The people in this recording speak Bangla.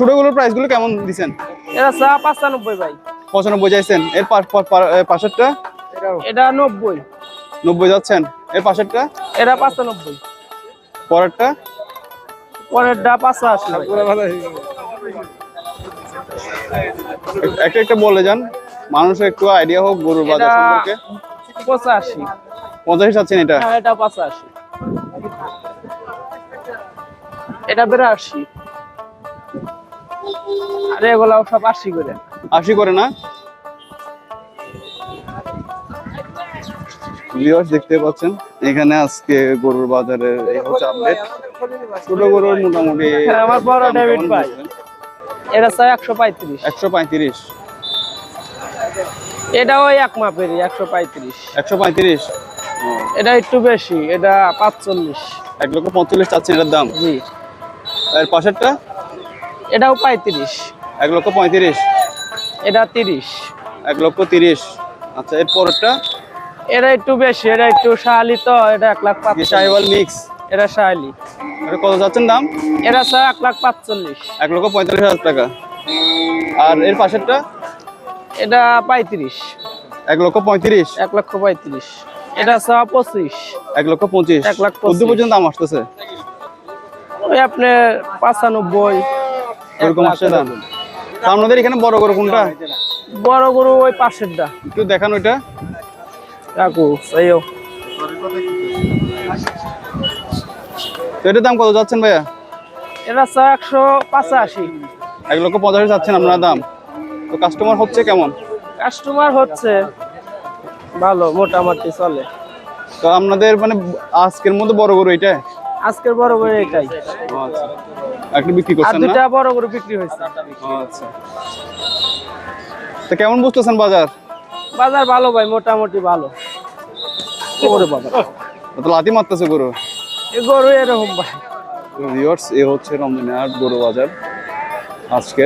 ছোটগুলোর প্রাইসগুলো কেমন দিছেন? এটা চা পাঁচানব্বই ভাই। পঁচানব্বই চাইছেন। এর পাশেরটা? এটা নব্বই। নব্বই যাচ্ছেন। এর পাশেরটা? এটা পাঁচানব্বই। পরেরটা? পরেরটা পাঁচাশি ভাই। এক- একটা একটা বলে যান। মানুষের একটু আইডিয়া হোক গরুর বাজার এটা সম্পর্কে। পঁচাশি। পঞ্চাশ চাচ্ছেন এটা? হ্যাঁ এটা পঁচাশি। এটা বিরাশি। আর এগুলাও সব আশি করে। আশি করে না? ভিউয়ার্স দেখতে পাচ্ছেন এখানে আজকে গরুর বাজারের এই হচ্ছে আপডেট ছোট গরুর মোটামুটি হ্যাঁ, আমার বড়। এটা চাই একশো পঁয়ত্রিশ। একশো পঁয়ত্রিশ। এটা ওই এক মাপেরই একশো পঁয়ত্রিশ। একশো পঁয়ত্রিশ? এটা একটু বেশি এটা পাঁচচল্লিশ। এক লক্ষ পঁয়তাল্লিশ চাচ্ছেন এটার দাম? জি। এর পাশেরটা? এটাও পঁয়ত্রিশ। এক লক্ষ পঁয়ত্রিশ? এটা তিরিশ। এক লক্ষ তিরিশ। আচ্ছা এর পরেরটা? এটা একটু বেশি এটা একটু শাহালি তো এটা এক লাখ পাঁচ সাহেবাল মিক্স। এটা শাহালি। এটা কত যাচ্ছেন দাম? এটা চাই এক লাখ পাঁচচল্লিশ। এক লক্ষ পঁয়তাল্লিশ হাজার টাকা। আর এর পাশেরটা? এটা পঁয়ত্রিশ। এক লক্ষ পঁয়ত্রিশ। এক লক্ষ পঁয়ত্রিশ। এটা চা পঁচিশ। এক লক্ষ পঁচিশ। এক লাখ পর্যন্ত দাম আসতেছে? ওই আপনার পাঁচানব্বই। এরকম দাম তা আপনাদের এখানে বড় গরু কোনটা? বড় গরু ওই পাশেরটা। একটু দেখান ওইটা। কাকু এইও তো এটার দাম কত যাচ্ছেন ভাইয়া? এটা চা একশো পাঁচাশি। এক লক্ষ পঁচাশি যাচ্ছেন আপনার দাম। তো কাস্টমার হচ্ছে কেমন? কাস্টমার হচ্ছে ভালো মোটামুটি চলে। তো আপনাদের মানে আজকের মতো বড় গরু এটা আজকের বড় গরু এটাই। আচ্ছা। একটা বিক্রি করছেন না? দুটো বড় বড় বিক্রি হয়েছে। আচ্ছা। তো কেমন বুঝতেছেন বাজার? বাজার ভালো ভাই মোটামুটি ভালো। ওরে বাবা তো লাতি মারতেছে গরু? এই গরু এরকম ভাই। ভিউয়ার্স এ হচ্ছে রমজানের গরু বাজার আজকে